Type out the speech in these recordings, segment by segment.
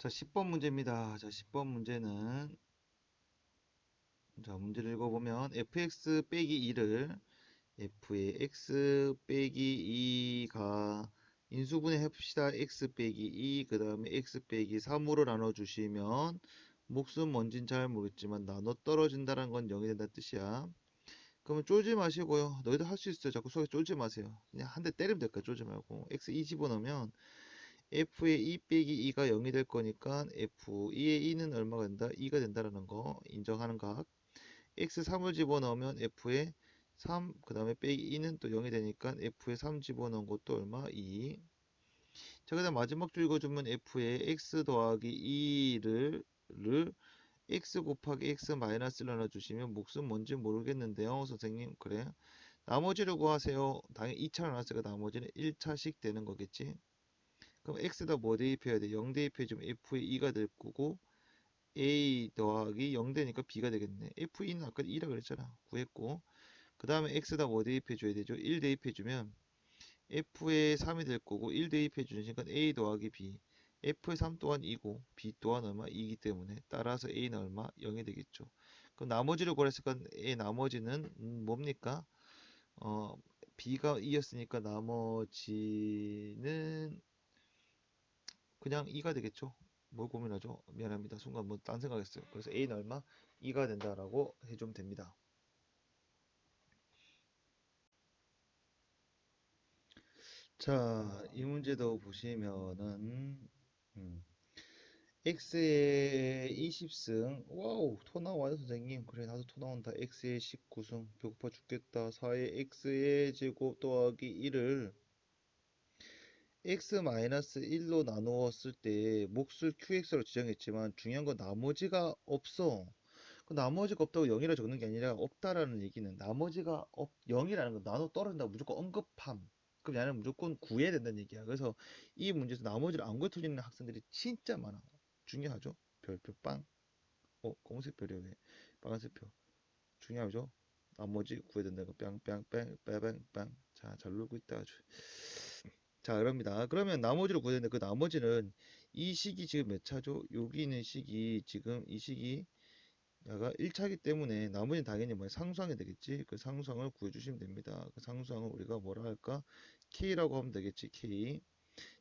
자, 10번 문제입니다. 자, 10번 문제는 자, 문제를 읽어보면 fx 빼기 2를 f의 x 빼기 2가 인수분해 해봅시다. x 빼기 2, 그 다음에 x 빼기 3으로 나눠주시면 목숨 뭔진 잘 모르겠지만 나눠 떨어진다는 건 0이 된다는 뜻이야. 그러면 쫄지 마시고요. 너희들 할 수 있어요. 자꾸 속에 쫄지 마세요. 그냥 한 대 때리면 될까 쫄지 말고. x 2 집어넣으면 f의 2 빼기 2가 0이 될 거니까 f2의 2는 얼마가 된다? 2가 된다라는 거 인정하는 각. x 3을 집어넣으면 f의 3, 그 다음에 빼기 2는 또 0이 되니까 f의 3 집어넣은 것도 얼마? 2. 자, 그 다음 마지막 줄 읽어주면 f의 x 더하기 2를 를 x 곱하기 x 마이너스를 나눠주시면 몫은 뭔지 모르겠는데요. 선생님, 그래. 나머지를 구하세요. 당연히 2차 나눴으니까 나머지는 1차씩 되는 거겠지. 그럼 x에다 뭐 대입해야 돼? 0 대입해주면 f의 2가 될 거고 a 더하기 0 되니까 b가 되겠네. f2는 아까 2라 그랬잖아. 구했고 그 다음에 x에다 뭐 대입해줘야 되죠? 1 대입해주면 f의 3이 될 거고 1 대입해주니까 a 더하기 b f의 3 또한 2고 b 또한 얼마? 2이기 때문에 따라서 a는 얼마? 0이 되겠죠. 그럼 나머지를 구했으니까 a 나머지는 음, 뭡니까? 어, b가 2였으니까 나머지는 그냥 2가 되겠죠. 뭘 고민하죠? 미안합니다. 순간 뭐 딴 생각했어요. 그래서 a는 얼마? 2가 된다라고 해주면 됩니다. 자, 이 문제도 보시면은 음, x의 20승 와우 토 나와요 선생님 그래 나도 토 나온다 x의 19승 배고파 죽겠다 4의 x의 제곱 더하기 1을 x-1로 나누었을 때 몫을 qx로 지정했지만 중요한 건 나머지가 없어. 그 나머지가 없다고 0이라 적는 게 아니라 없다라는 얘기는 나머지가 없 0이라는 건 나눠 떨어진다고 무조건 언급함. 그럼 얘는 무조건 구해야 된다는 얘기야. 그래서 이 문제에서 나머지를 안 구해 터지는 학생들이 진짜 많아. 중요하죠? 별표 빵. 어, 검은색 별이야 왜 빨간색 표 중요하죠? 나머지 구해야 된다는 거. 뺑뺑뺑 빼뺑뺑 자 잘 놀고 있다. 아주 자, 그럽니다. 그러면 나머지를 구해야 되는데 그 나머지는 이 식이 지금 몇 차죠? 여기 있는 식이 지금 이 식이 야가 1차이기 때문에 나머지는 당연히 뭐 상수항이 되겠지. 그 상수항을 구해주시면 됩니다. 그 상수항을 우리가 뭐라 할까? K라고 하면 되겠지. K.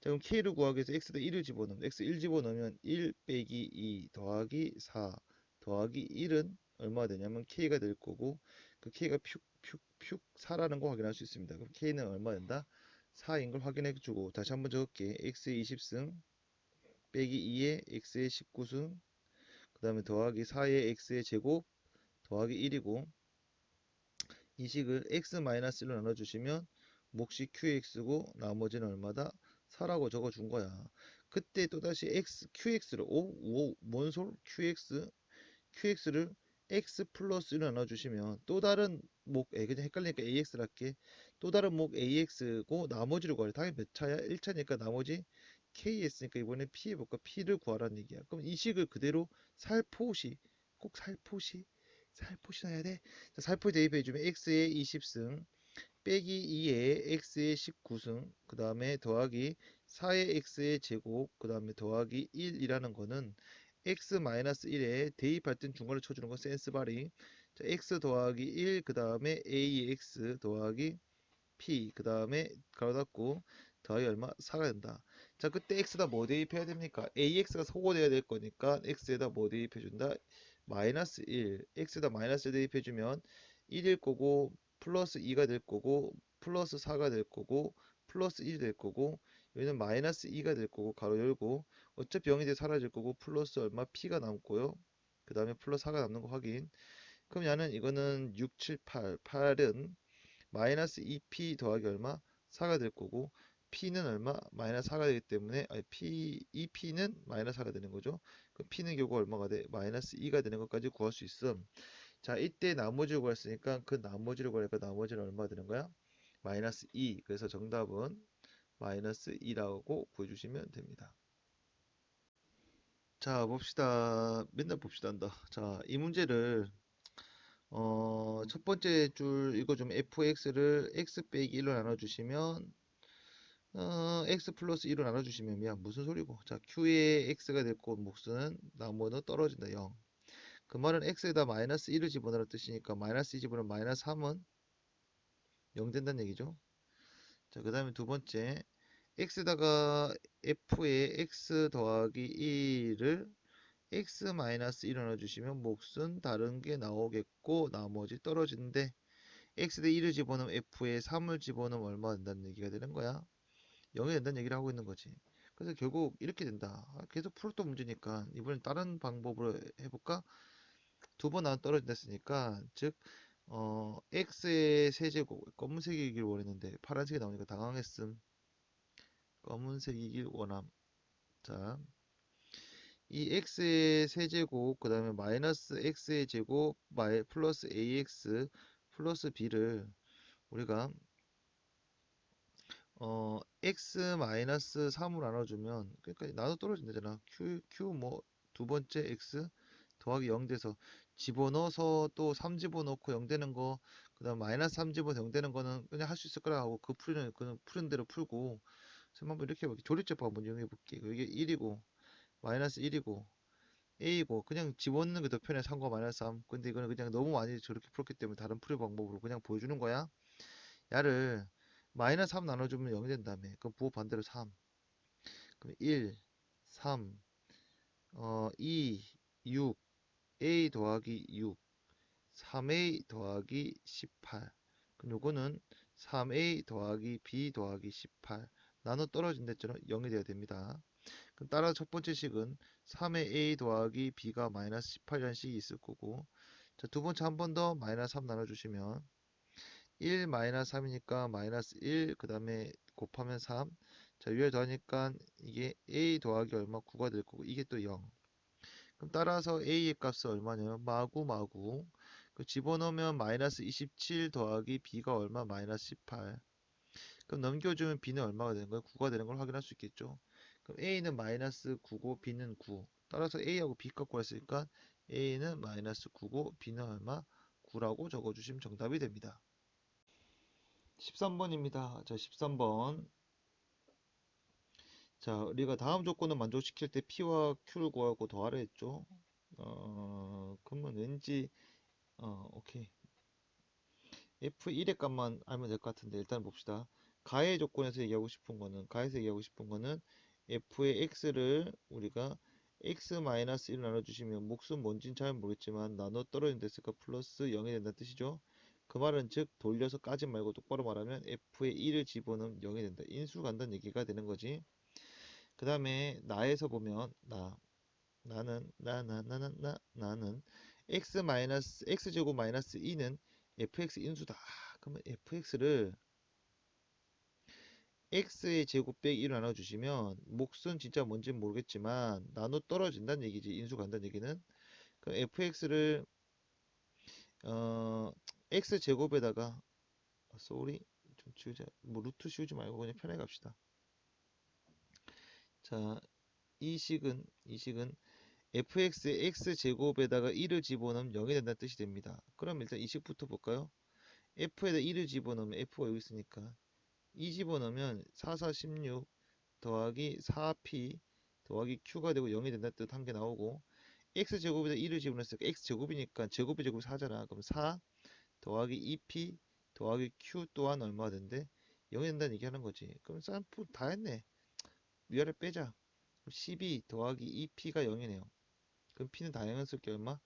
자, 그럼 K를 구하기 위해서 X에다 1을 집어넣으면 X 1 집어넣으면 1 빼기 2 더하기 4 더하기 1은 얼마가 되냐면 K가 될 거고 그 K가 퓨 퓨 퓨 4라는 거 확인할 수 있습니다. 그럼 K는 얼마 된다? 4인 걸 확인해 주고 다시 한번 적을게 x의 20승 빼기 2의 x의 19승 그 다음에 더하기 4의 x의 제곱 더하기 1이고 이 식을 x-1로 나눠주시면 몫이 qx고 나머지는 얼마다? 4라고 적어준 거야. 그때 또다시 x, qx를 오, 오, 뭔 솔? qx qx를 x 플러스 1로 나눠주시면 또 다른 목 A 그냥 헷갈리니까 AX를 할게 또 다른 목 AX고 나머지를 구하래 당연히 몇 차야? 1차니까 나머지 KS니까 이번에 P 해볼까? P를 구하라는 얘기야 그럼 이 식을 그대로 살포시 꼭 살포시 살포시 넣어야 돼 자, 살포시 대입해주면 X의 20승 빼기 2의 X의 19승 그 다음에 더하기 4의 X의 제곱 그 다음에 더하기 1이라는 거는 x-1에 대입할 땐 중괄호 쳐주는 거 센스 발이 자, x 더하기 1 그 다음에 ax 더하기 p 그 다음에 가로 닫고 더하기 얼마? 4가 된다 자 그때 x에다 뭐 대입해야 됩니까? ax가 소거돼야 될 거니까 x에다 뭐 대입해준다? 마이너스 1 x에다 마이너스 1 대입해주면 1일 거고 플러스 2가 될 거고 플러스 4가 될 거고 플러스 1이 될 거고 여기는 마이너스 2가 될 거고 가로 열고 어차피 0이 돼 사라질 거고 플러스 얼마 p가 남고요 그 다음에 플러스 4가 남는 거 확인 그럼 얘는 이거는 6, 7, 8 8은 마이너스 2p 더하기 얼마? 4가 될 거고 p는 얼마? 마이너스 4가 되기 때문에 아니, p 2p는 마이너스 4가 되는 거죠. 그럼 p는 결국 얼마가 돼? 마이너스 2가 되는 것까지 구할 수 있음. 자 이때 나머지를 구했으니까 그 나머지를 구하니까 나머지는 얼마 되는 거야? 마이너스 2 그래서 정답은 마이너스 2라고 구해주시면 됩니다. 자 봅시다. 맨날 봅시다 한다. 자 이 문제를 어, 첫 번째 줄 읽어주면 fx를 x 빼기 1로 나눠주시면 어, x 플러스 1로 나눠주시면 미안 무슨 소리고 자 q의 x가 됐고 몫은 나머지는 떨어진다 0. 그 말은 x에다 마이너스 1을 집어넣을 뜻이니까 마이너스 2 집어넣으면 마이너스 3은 0 된다는 얘기죠. 자, 그 다음에 두 번째 x에다가 f의 x 더하기 1을 x 마이너스 1을 넣어주시면 몫은 다른 게 나오겠고 나머지 떨어지는데 x 대 1을 집어넣으면 f에 3을 집어넣으면 얼마 된다는 얘기가 되는 거야. 0이 된다는 얘기를 하고 있는 거지. 그래서 결국 이렇게 된다. 아, 계속 풀었던 문제니까 이번엔 다른 방법으로 해볼까? 두번 나눠 떨어진다 했으니까 즉 어, x의 세제곱 검은색이길 원했는데 파란색이 나오니까 당황했음. 검은색이길 원함. 자, 이 x의 세제곱 그 다음에 마이너스 x의 제곱 마이 플러스 ax 플러스 b를 우리가 어 x 마이너스 3으로 나눠주면 그러니까 나눠 떨어진다잖아. q q 뭐 두 번째 x 더하기 0 돼서 집어넣어서 또 3 집어넣고 0 되는 거 그 다음 마이너스 3 집어넣어 0 되는 거는 그냥 할 수 있을 거라 하고 그 풀이는 그는 푸는 대로 풀고. 한번 이렇게 해볼게. 조립제법 한번 이용해 볼게. 이게 1이고 마이너스 1이고 a고 그냥 집어넣는 게 더 편해 3과 마이너스 3 근데 이거는 그냥 너무 많이 저렇게 풀었기 때문에 다른 풀이 방법으로 그냥 보여주는 거야. 야를 마이너스 3 나눠주면 0이 된다며 그럼 부호 반대로 3 그럼 1 3 어, 2 6 a 더하기 6 3a 더하기 18 그럼 요거는 3a 더하기 b 더하기 18 나눠 떨어진다 했잖아 0이 돼야 됩니다 따라서 첫 번째 식은 3의 a 더하기 b가 마이너스 18이라는 식이 있을 거고 자, 두 번째 한 번 더 마이너스 3 나눠주시면 1 마이너스 3이니까 마이너스 1 그 다음에 곱하면 3 자, 위에 더하니까 이게 a 더하기 얼마 9가 될 거고 이게 또 0. 그럼 따라서 a의 값은 얼마냐면 마구 마구 그 집어넣으면 마이너스 27 더하기 b가 얼마 마이너스 18 그럼 넘겨주면 b는 얼마가 되는 거예요? 9가 되는 걸 확인할 수 있겠죠. 그럼 a는 마이너스 9고 b는 9 따라서 a하고 b 값 구했으니까 a는 마이너스 9고 b는 얼마? 9라고 적어주시면 정답이 됩니다. 13번입니다. 자, 13번. 자, 우리가 다음 조건을 만족시킬 때 P와 Q를 구하고 더하라 했죠. 어, 그러면 왠지, 어, 오케이. F1의 값만 알면 될 것 같은데, 일단 봅시다. 가의 조건에서 얘기하고 싶은 거는, 가에서 얘기하고 싶은 거는 F의 X를 우리가 X-1을 나눠주시면, 몫은 뭔진 잘 모르겠지만, 나눠 떨어진 됐으니까 플러스 0이 된다는 뜻이죠. 그 말은 즉 돌려서 까지 말고 똑바로 말하면 f에 1을 집어넣으면 0이 된다. 인수 간다는 얘기가 되는 거지. 그 다음에 나에서 보면 나 나는 나 나 나 나 나 나는 x 마이너스 x 제곱 마이너스 2는 fx 인수다. 그러면 fx를 x의 제곱 빼기 1로 나눠주시면 몫은 진짜 뭔지는 모르겠지만 나눠 떨어진다는 얘기지 인수 간다는 얘기는. 그럼 fx를 어 x 제곱에다가 쏘리 좀 지우자 뭐 루트 씌우지 말고 그냥 편하게 갑시다. 자 이 식은 이 식은 fx의 x 제곱에다가 1을 집어넣으면 0이 된다는 뜻이 됩니다. 그럼 일단 이 식부터 볼까요? F에다 1을 집어넣으면 f가 여기 있으니까 2 집어넣으면 4, 4, 16 더하기 4p 더하기 q가 되고 0이 된다는 뜻 한 개 나오고 x 제곱에다 1을 집어넣었으니까 x 제곱이니까 제곱의 제곱이 4잖아 그럼 4 더하기 2p 더하기 q 또한 얼마가 된대? 0이 된다는 얘기 하는 거지. 그럼 쌈프 다 했네. 위아래 빼자. 12 더하기 2p가 0이네요. 그럼 p는 다양한 쓸게 얼마?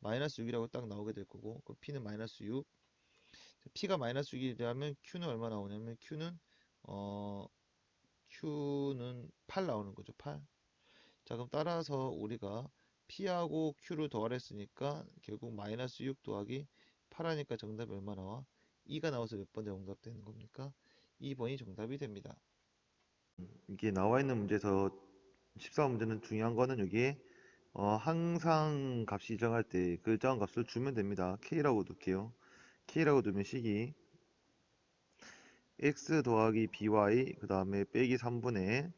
마이너스 6이라고 딱 나오게 될 거고 그럼 p는 마이너스 6 p가 마이너스 6이라면 q는 얼마 나오냐면 q는 어 q는 8 나오는 거죠 8 자 그럼 따라서 우리가 p하고 q를 더하랬으니까 결국 마이너스 6 더하기 8 하니까 정답이 얼마 나와? 2가 나와서 몇 번째 정답 되는 겁니까? 2번이 정답이 됩니다. 이게 나와 있는 문제에서 14문제는 중요한 거는 여기에 어, 항상 값이 일정할 때그 일정한 값을 주면 됩니다. k라고 둘게요. K라고 두면 식이 x 더하기 by 그 다음에 빼기 3분의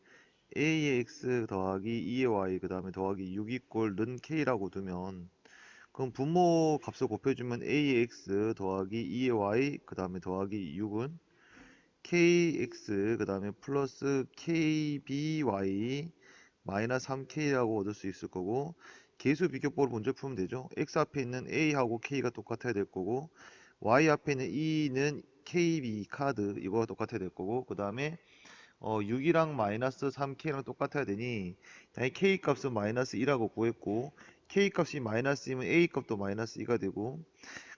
a의 x 더하기 2의 y 그 다음에 더하기 6 이꼴 는 k라고 두면 그럼 분모 값을 곱해주면 a의 x 더하기 2의 y 그 다음에 더하기 6은 kx 그 다음에 플러스 kby 마이너스 3k라고 얻을 수 있을 거고 계수 비교법을 먼저 풀면 되죠. x 앞에 있는 a하고 k가 똑같아야 될 거고 y 앞에 있는 e는 kb 카드 이거가 똑같아야 될 거고 그 다음에 어, 6이랑 마이너스 3k랑 똑같아야 되니 당연히 k 값은 마이너스 2라고 구했고 k 값이 마이너스 2면 a 값도 마이너스 2가 되고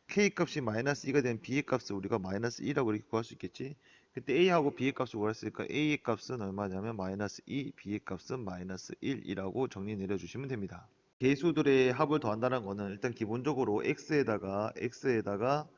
k 값이 마이너스 2가 되면 b의 값을 우리가 마이너스 2라고 이렇게 구할 수 있겠지? 그때 a하고 b의 값을 구했으니까 a의 값은 얼마냐면 마이너스 2 b의 값은 마이너스 1이라고 정리 내려주시면 됩니다. 계수들의 합을 더한다는 거는 일단 기본적으로 x에다가 x에다가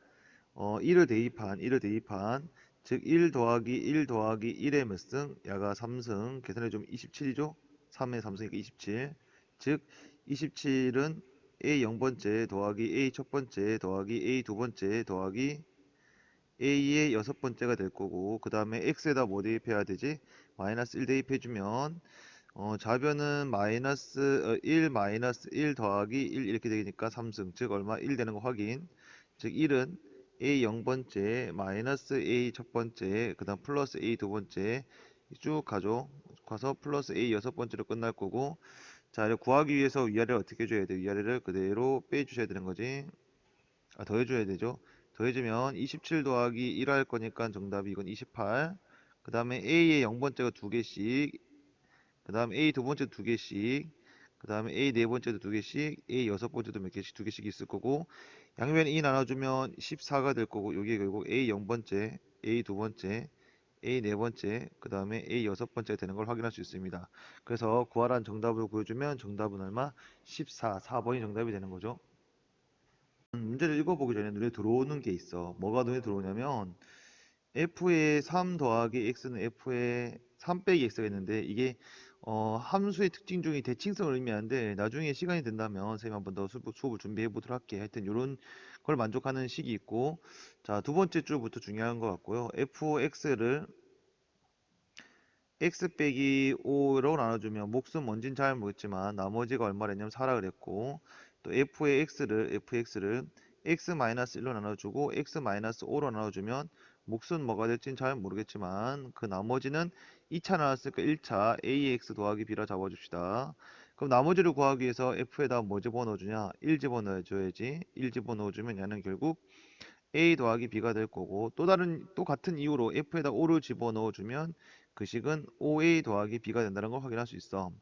어, 1을 대입한 1을 대입한 즉 1 더하기 1 더하기 1의 몇 승? 야가 3승 계산해 주면 27이죠? 3의 3승이니까 27 즉 27은 A 0번째 더하기 A 첫 번째 더하기 A 두 번째 더하기 A의 여섯 번째가 될 거고 그 다음에 X에다 뭐 대입해야 되지? 마이너스 1 대입해 주면 어, 좌변은 마이너스 어, 1 마이너스 1 더하기 1 이렇게 되니까 3승 즉 얼마 1 되는 거 확인 즉 1은 A 0번째 마이너스 A 첫 번째 그 다음 플러스 A 두 번째 쭉 가죠. 가서 플러스 A 여섯 번째로 끝날 거고 자 이를 구하기 위해서 위아래를 어떻게 해줘야 돼? 위아래를 그대로 빼주셔야 되는 거지. 아 더해줘야 되죠. 더해주면 27 더하기 1 할 거니까 정답이 이건 28그 다음에 A의 0번째가 두 개씩 그 다음 A 두 번째 두 개씩 그 다음에 A 네 번째도 두 개씩 A 여섯 번째도 몇 개씩 두 개씩 있을 거고 양면 2 나눠주면 14가 될 거고 여기 결국 A 0번째 A 두 번째 A 네 번째 그 다음에 A 여섯 번째 되는 걸 확인할 수 있습니다. 그래서 구하라는 정답을 구해주면 정답은 얼마? 14 4번이 정답이 되는 거죠. 음, 문제를 읽어보기 전에 눈에 들어오는 게 있어. 뭐가 눈에 들어오냐면 f의 3 더하기 x는 f의 3 빼기 x가 있는데 이게 어, 함수의 특징 중에 대칭성을 의미하는데 나중에 시간이 된다면 선생님 한 번 더 수업을 준비해 보도록 할게요. 하여튼 이런 걸 만족하는 식이 있고 자 두 번째 줄부터 중요한 것 같고요. fx를 x 빼기 5로 나눠주면 몫은 뭔진 잘 모르겠지만 나머지가 얼마랬냐면 4라 그랬고 또 f의 x를 fx를 x-1로 나눠주고 x-5로 나눠주면 몫은 뭐가 될진 잘 모르겠지만 그 나머지는 2차 나왔으니까 1차 ax 더하기 b라 잡아줍시다. 그럼 나머지를 구하기 위해서 f에다 뭐 집어넣어주냐? 1 집어넣어줘야지. 1 집어넣어주면 얘는 결국 a 더하기 b가 될 거고 또 다른 또 같은 이유로 f에다 5를 집어넣어주면 그 식은 5a 더하기 b가 된다는 걸 확인할 수 있어.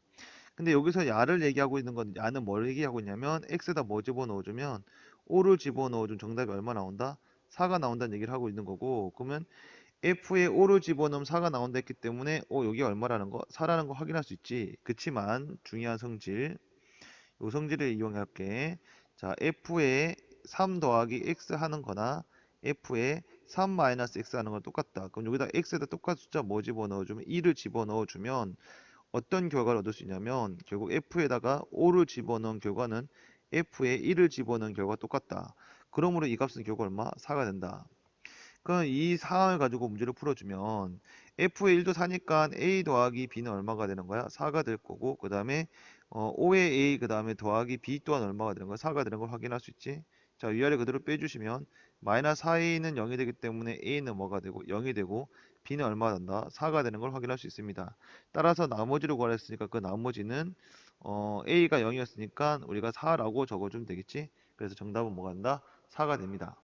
근데 여기서 야를 얘기하고 있는 건 야는 뭘 얘기하고 있냐면 x에다 뭐 집어넣어주면 5를 집어넣어준 정답이 얼마 나온다? 4가 나온다는 얘기를 하고 있는 거고 그러면 f에 5를 집어넣으면 4가 나온다 했기 때문에 어 여기 얼마라는 거? 4라는 거 확인할 수 있지 그치만 중요한 성질 요 성질을 이용할게 자 f에 3 더하기 x 하는 거나 f에 3 마이너스 x 하는 건 똑같다 그럼 여기다 x에다 똑같은 숫자 뭐 집어넣어주면 2를 집어넣어주면 어떤 결과를 얻을 수 있냐면 결국 f에다가 5를 집어넣은 결과는 f에 1을 집어넣은 결과 똑같다 그러므로 이 값은 결국 얼마? 4가 된다. 그럼 이 상황을 가지고 문제를 풀어주면 f의 1도 4니까 a 더하기 b는 얼마가 되는 거야? 4가 될 거고 그 다음에 어, 5의 a 그 다음에 더하기 b 또한 얼마가 되는 거야? 4가 되는 걸 확인할 수 있지? 자 위아래 그대로 빼주시면 마이너스 4a는 0이 되기 때문에 a는 뭐가 되고 0이 되고 b는 얼마가 된다? 4가 되는 걸 확인할 수 있습니다. 따라서 나머지를 구하랬으니까 그 나머지는 어, a가 0이었으니까 우리가 4라고 적어주면 되겠지? 그래서 정답은 뭐가 된다? 4가 됩니다.